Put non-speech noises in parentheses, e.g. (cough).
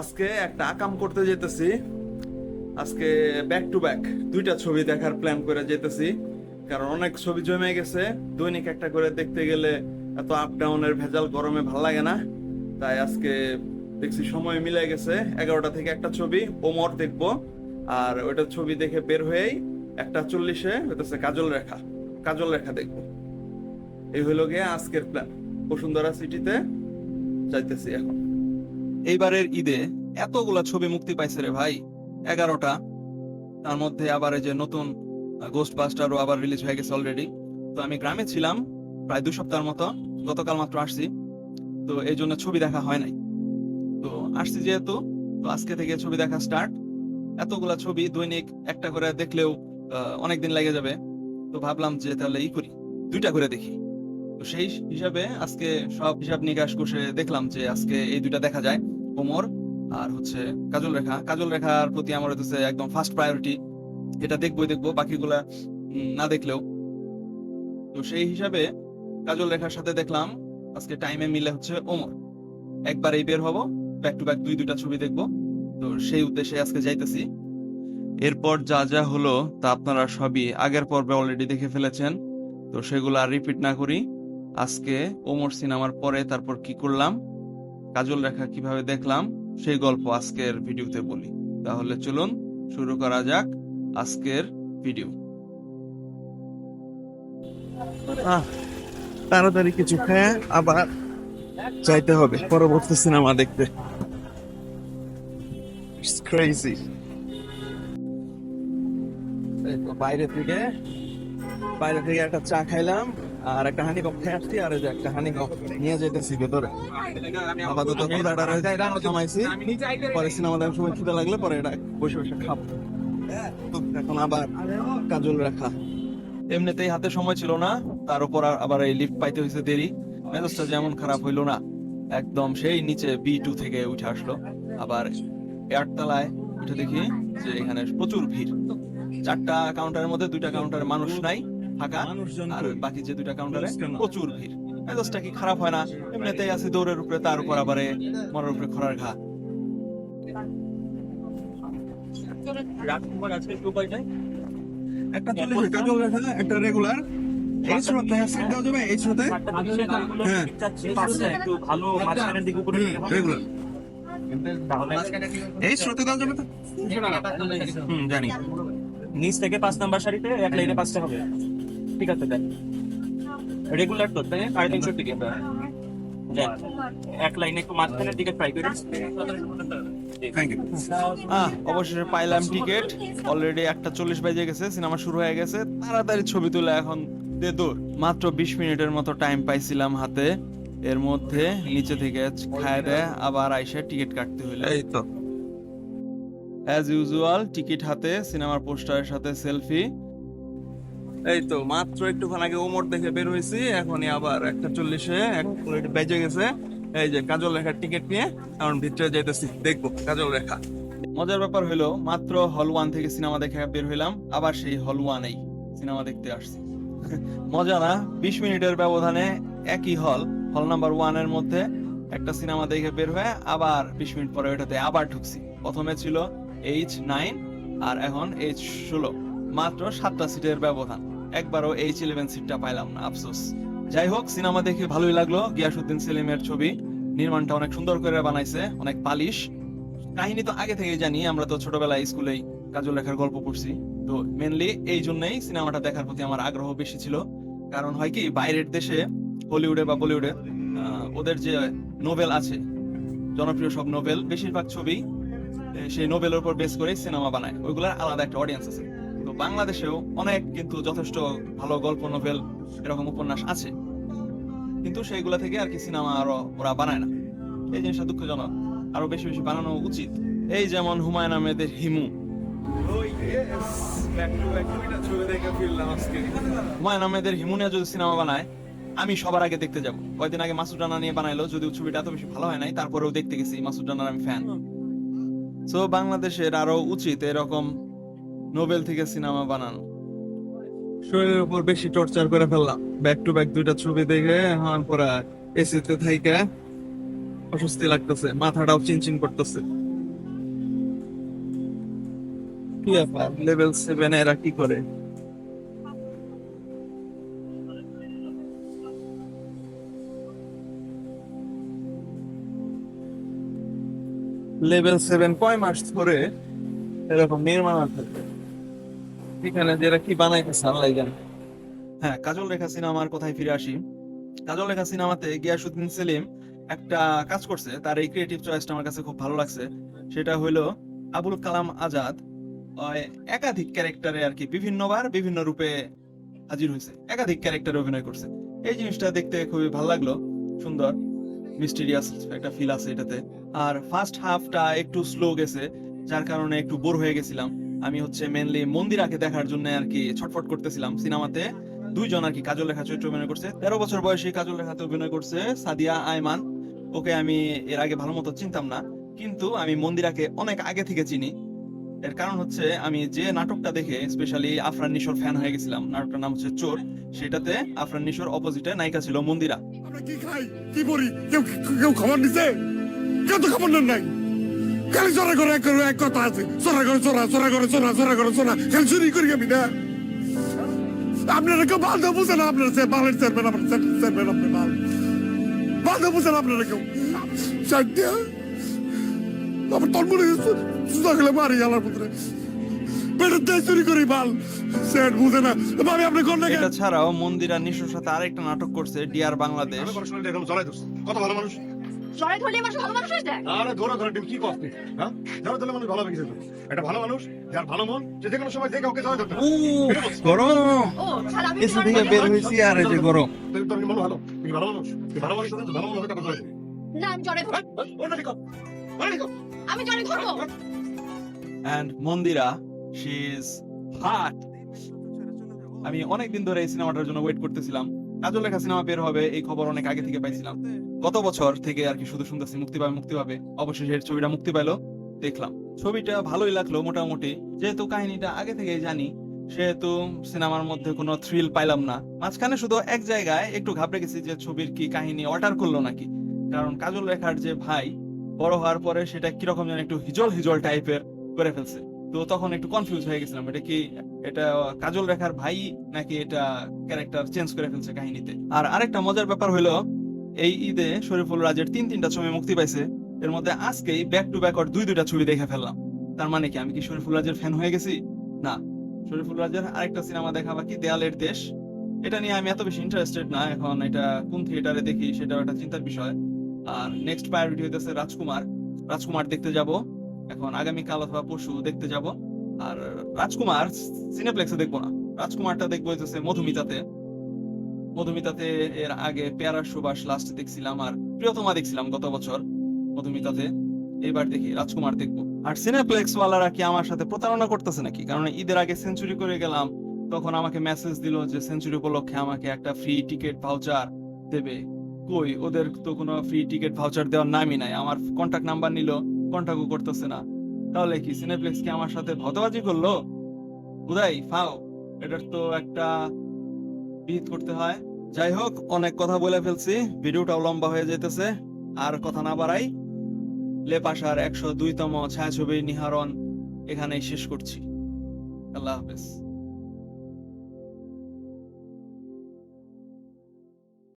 আজকে একটা আকাম করতে যেতেছি। আজকে ব্যাক টু ব্যাক দুইটা ছবি দেখার প্ল্যান করে যেতেছি। কারণ অনেক ছবি জমে গেছে। দৈনিক একটা করে দেখতে গেলে এত আপ ডাউনের ভেজাল গরমে ভালো লাগে না। তাই আজকে দেখছি সময় মিলে গেছে। এগারোটা থেকে একটা ছবি, ওমর দেখব। আর ওইটা ছবি দেখে বের হয়েই একটা চল্লিশে হইতেছে কাজল রেখা। কাজল রেখা দেখব। এই হইল গিয়ে আজকের প্ল্যান বসুন্ধরা সিটিতে যাইতেছি এখন। এইবারের ঈদে এতগুলা ছবি মুক্তি পাইছে রে ভাই। এগারোটা। তার মধ্যে আবার এই যে নতুন গোস্ট বাস্টারও আবার রিলিজ হয়ে গেছে অলরেডি তো আমি গ্রামে ছিলাম প্রায় দু সপ্তাহের মতো। গতকাল মাত্র আসছি। তো এই জন্য ছবি দেখা হয় নাই। তো আসছি যেহেতু, তো আজকে থেকে ছবি দেখা স্টার্ট এতগুলা ছবি দৈনিক একটা করে দেখলেও অনেক দিন লেগে যাবে। তো ভাবলাম যে তাহলে ই করি। দুইটা করে দেখি। তো সেই হিসাবে আজকে সব হিসাব নিকাশ করে দেখলাম যে আজকে এই দুইটা দেখা যায়। ওমর আর হচ্ছে কাজল রেখা। কাজল রেখার প্রতি আমার হচ্ছে একদম ফার্স্ট প্রায়োরিটি এটা দেখবোই দেখব, বাকিগুলা না দেখলেও। তো সেই হিসাবে কাজল রেখার সাথে দেখলাম, আজকে টাইমে মিলে হচ্ছে ওমর। একবারেই বের হব ব্যাক টু ব্যাক দুই দুইটা ছবি দেখব। তো সেই উদ্দেশ্যে আজকে যাইতেছি। এরপর যা যা হলো তা আপনারা সবই আগের পর্বে অলরেডি দেখে ফেলেছেন। তো সেগুলো আর রিপিট না করি। আজকে ওমর সিনেমার পরে তারপর কি করলাম? কাজল রেখা কীভাবে দেখলাম, সেই গল্প আজকের ভিডিওতে বলি। তাহলে চলুন শুরু করা যাক আজকের ভিডিও। তাড়াতাড়ি কিছু খেয়ে আবার যাইতে হবে, পরবর্তী সিনেমা দেখতে। বাইরে থেকে বাইরে থেকে একটা চা খাইলাম। আর একটা হানি কপ খেয়ে আসছি আর যে একটা হানি কপ নিয়ে যেতেছি ভেতরে। আপাতত ক্ষুদাটা রয়েছে থামাইছি পরে সিনেমা দেখার সময় খিদে লাগলে পরে এটা বসে বসে খাব। এখন আবার কাজল রাখা। এমনিতেই হাতে সময় ছিল না তার উপর আবার এই লিফট পাইতে হয়েছে দেরি। মেজাজটা যেমন খারাপ হইল না একদম সেই নিচে বি টু থেকে উঠে আসলো। আবার এয়ারতলায় উঠে দেখি যে এখানে প্রচুর ভিড়। চারটা কাউন্টারের মধ্যে দুইটা কাউন্টারে মানুষ নাই। ফাঁকা। আর বাকি যে দুইটা কাউন্টারে প্রচুর ভিড়। মেজাজটা কি খারাপ হয় না? এমনিতেই আছে দৌড়ের উপরে তার উপর আবার এ মরার উপরে খরার ঘা। একটা চল্লিশ কাজল রাখা একটা রেগুলার এই স্রোতে সিট দেওয়া যাবে এই স্রোতে। হ্যাঁ। একটু ভালো মাঝখানের দিকে উপরে রেগুলার এই স্রোতে দেওয়া যাবে তো। হুম জানি। নিচ থেকে পাঁচ নাম্বার সারিতে এক লাইনে পাঁচটা হবে। ঠিক আছে দেন। রেগুলার তো তাই সাড়ে তিনশোর দিকে দেন। এক লাইনে একটু মাঝখানের দিকে ট্রাই করে। অবশেষে পাইলাম টিকিট অলরেডি একটা চল্লিশ বাজে গেছে সিনেমা শুরু হয়ে গেছে। তাড়াতাড়ি ছবি তুলে এখন দে দৌড়। মাত্র বিশ মিনিটের মতো টাইম পাইছিলাম হাতে। এর মধ্যে নিচে থেকে খায় দেয় আবার আইসা টিকিট কাটতে হইল। এই তো। অ্যাজ ইউজুয়াল টিকিট হাতে সিনেমার পোস্টারের সাথে সেলফি এই তো, মাত্র একটুক্ষণ আগে ওমর দেখে বের হয়েছি, এখনই আবার একটা চল্লিশে এক বেজে গেছে। এই যে কাজল রেখার টিকিট নিয়ে, এখন ভিতরে যাইতেছি, দেখব কাজল রেখা। মজার ব্যাপার হলো, মাত্র হল ওয়ান থেকে সিনেমা দেখে বের হইলাম, আবার সেই হল ওয়ানেই সিনেমা দেখতে আসছি। (laughs) মজা না, বিশ মিনিটের ব্যবধানে একই হল হল নাম্বার ওয়ানের মধ্যে একটা সিনেমা দেখে বের হয়ে আবার বিশ মিনিট পরে ওইটাতে আবার ঢুকছি। প্রথমে ছিল এইচ নাইন আর এখন এইচ ষোলো, মাত্র সাতটা সিটের ব্যবধান। একবারও এইচ ইলেভেন সিটটা পাইলাম না, আফসোস। যাই হোক, সিনেমা দেখে ভালোই লাগল গিয়াসুদ্দিন সেলিমের ছবি। নির্মাণটা অনেক সুন্দর করে বানাইছে, অনেক পালিশ। কাহিনী তো আগে থেকেই জানি, আমরা তো ছোটবেলায় স্কুলেই কাজল লেখার গল্প পড়ছি। তো মেনলি এই জন্যই সিনেমাটা দেখার প্রতি আমার আগ্রহ বেশি ছিল। কারণ হয় কি, বাইরের দেশে, হলিউডে বা বলিউডে ওদের যে নোবেল আছে, জনপ্রিয় সব নোবেল, বেশিরভাগ ছবি সেই নোবেলের উপর বেস করে সিনেমা বানায়। ওইগুলার আলাদা একটা অডিয়েন্স আছে। বাংলাদেশেও অনেক কিন্তু যথেষ্ট ভালো গল্প নোবেল এরকম উপন্যাস আছে। কিন্তু সেইগুলা থেকে আর কি সিনেমা আরও ওরা বানায় না। এই জিনিসটা দুঃখজনক। আরও বেশি বেশি বানানো উচিত। এই যেমন হুমায়ুন আহমেদের হিমু। হুমায়ুন আহমেদের হিমু নিয়ে যদি সিনেমা বানায় আমি সবার আগে দেখতে যাব। কয়দিন আগে মাসুদ রানা নিয়ে বানাইলো যদিও ছবিটা এত বেশি ভালো হয় নাই তারপরেও দেখতে গেছি মাসুদ রানার আমি ফ্যান সো বাংলাদেশের আরও উচিত এরকম নোবেল থেকে সিনেমা বানানো। শরীরের উপর বেশি টর্চার করে ফেললাম। ব্যাক টু ব্যাক দুইটা ছবি দেখে হওয়ার পরে এসিতে থাইকা অস্বস্তি লাগতেছে, মাথাটাও চিনচিন করতেছে। কি ব্যাপার? লেভেল সেভেন এরা কি করে? লেভেল সেভেন কয় মাস ধরে এরকম নির্মাণ থাকে এখানে কি হ্যাঁ কাজল রেখা সিনেমার ফিরে আসি। কাজল রেখা সিনেমাতে গিয়াসুদ্দিন সেলিম একটা কাজ করছে, তার এই ক্রিয়েটিভ চয়েসটা আমার কাছে খুব ভালো লাগছে। সেটা হলো আবুল কালাম আজাদ একাধিক ক্যারেক্টারে আর কি বিভিন্নবার বিভিন্ন রূপে হাজির হয়েছে একাধিক ক্যারেক্টারে অভিনয় করছে। এই জিনিসটা দেখতে খুবই ভালো লাগল, সুন্দর মিস্টিরিয়াস একটা ফিল আছে এটাতে। আর ফার্স্ট হাফটা একটু স্লো গেছে, যার কারণে একটু বোর হয়ে গেছিলাম। আমি হচ্ছে মেনলি মন্দিরাকে দেখার জন্য আর কি ছটফট করতেছিলাম সিনেমাতে। দুইজন আর কি কাজল রেখা চরিত্রে অভিনয় করছে। তেরো বছর বয়সী কাজল রেখাতে অভিনয় করছে সাদিয়া আয়মান। ওকে আমি এর আগে ভালো মতো চিনতাম না, কিন্তু আমি মন্দিরাকে অনেক আগে থেকে চিনি। এর কারণ হচ্ছে আমি যে নাটকটা দেখে স্পেশালি আফরান নিশোর ফ্যান হয়ে গেছিলাম, নাটকটার নাম হচ্ছে চোর, সেটাতে আফরান নিশোর অপোজিটে নায়িকা ছিল মন্দিরা। আমরা কি খাই? কি পড়ি কেউ কেউ খবর নিছে কেউ তো খবর নেন নাই। খালি চোরা করে এক করে এক কথা আছে। চোরা করে চোরা চোরা করে চোরা চোরা করে চোরা খালি চুরি করি আমি না আপনারা কেউ বান্ধব বুঝেন আপনারা সে বালের চেয়ারম্যান আপনার চেয়ারম্যান আপনি বাল। বান্ধব বুঝেন আপনারা কেউ। চারটিয়া আমার তোর মনে সুদা গেলে মারি গেলার পুত্রে পেটের দেশ চুরি করি বাল। সেট বুঝে না। ভাবি আপনি কোন না এটা ছাড়াও মন্দিরা নিশোর সাথে আরেকটা নাটক করছে ডিয়ার বাংলাদেশ। কত ভালো মানুষ। জয় ধরলে মানুষ ভালো মানুষ হয়ে যায়? আরে ধরে ধরে তুমি কি করতে হ্যাঁ? ধরে ধরে মানুষ ভালো হয়ে গেছে একটা ভালো মানুষ যার ভালো মন যে যে কোনো সময় দেখে ওকে ধরতে। গরম। এসে থেকে বের আর এই যে গরম। তোর কি মন ভালো? তুমি ভালো মানুষ? তুই ভালো মানুষ তুই ভালো মানুষ পারবে না আমি জয় ধরবো। ওটা ঠিক আমি জয় ধরবো। And Mandira she is hot আমি অনেক দিন ধরে এই সিনেমাটার জন্য ওয়েট করতেছিলাম। কাজল লেখা সিনেমা বের হবে, এই খবর অনেক আগে থেকে পাইছিলাম। গত বছর থেকে আর কি শুধু শুনতেছি, মুক্তি পাবে মুক্তি পাবে। অবশেষে ছবিটা মুক্তি পাইলো, দেখলাম। ছবিটা ভালোই লাগল মোটামুটি। যেহেতু কাহিনীটা আগে থেকে জানি, সেহেতু সিনেমার মধ্যে কোনো থ্রিল পাইলাম না। মাঝখানে শুধু এক জায়গায় একটু ঘাবড়ে গেছি যে ছবির কি কাহিনী অল্টার করল নাকি। কারণ কাজল রেখার যে ভাই, বড় হওয়ার পরে সেটা কীরকম যেন একটু হিজল হিজল টাইপের করে ফেলছে। তো তখন একটু কনফিউজ হয়ে গেছিলাম, এটা কি এটা কাজল রেখার ভাই নাকি এটা ক্যারেক্টার চেঞ্জ করে ফেলছে কাহিনীতে? আর আরেকটা মজার ব্যাপার হলো, এই ঈদে শরীফুল রাজের তিন তিনটা ছবি মুক্তি পাইছে। এর মধ্যে আজকেই ব্যাক টু ব্যাক দুই দুইটা ছবি দেখে ফেললাম। তার মানে কি, আমি কি শরীফুল রাজের ফ্যান হয়ে গেছি? না। শরীফুল রাজের আরেকটা সিনেমা দেখা বাকি, দেয়ালের দেশ। এটা নিয়ে আমি এত বেশি ইন্টারেস্টেড না, এখন এটা কোন থিয়েটারে দেখি সেটা একটা চিন্তার বিষয়। আর নেক্সট প্রায়োরিটি হইতেছে রাজকুমার। রাজকুমার দেখতে যাব। এখন আগামীকাল অথবা পরশু দেখতে যাব। আর রাজকুমার সিনেপ্লেক্সে দেখব না। রাজকুমারটা দেখব হইতেছে মধুমিতাতে। মধুমিতাতে এর আগে পেয়ারা সুবাস লাস্ট দেখছিলাম আর প্রিয়তমা দেখছিলাম গত বছর মধুমিতাতে। এবার দেখি রাজকুমার দেখব। আর সিনেপ্লেক্স ওয়ালারা কি আমার সাথে প্রতারণা করতেছে নাকি? কারণ ঈদের আগে সেঞ্চুরি করে গেলাম, তখন আমাকে মেসেজ দিল যে সেঞ্চুরি উপলক্ষে আমাকে একটা ফ্রি টিকিট ভাউচার দেবে। কই? ওদের তো কোনো ফ্রি টিকিট ভাউচার দেওয়ার নামই নাই। আমার কন্টাক্ট নাম্বার নিল। কন্টাক্টও করতেছে না। তাহলে কি সিনেপ্লেক্স কি আমার সাথে ভতবাজি করল? উদাই ফাও, এটার তো একটা বিহিত করতে হয়। যাই হোক, অনেক কথা বলে ফেলছি, ভিডিওটাও লম্বা হয়ে যেতেছে আর কথা না বাড়াই, লেপাশার একশো দুইতম ছায়াছবি নিহারণ এখানেই শেষ করছি। আল্লাহ হাফেজ।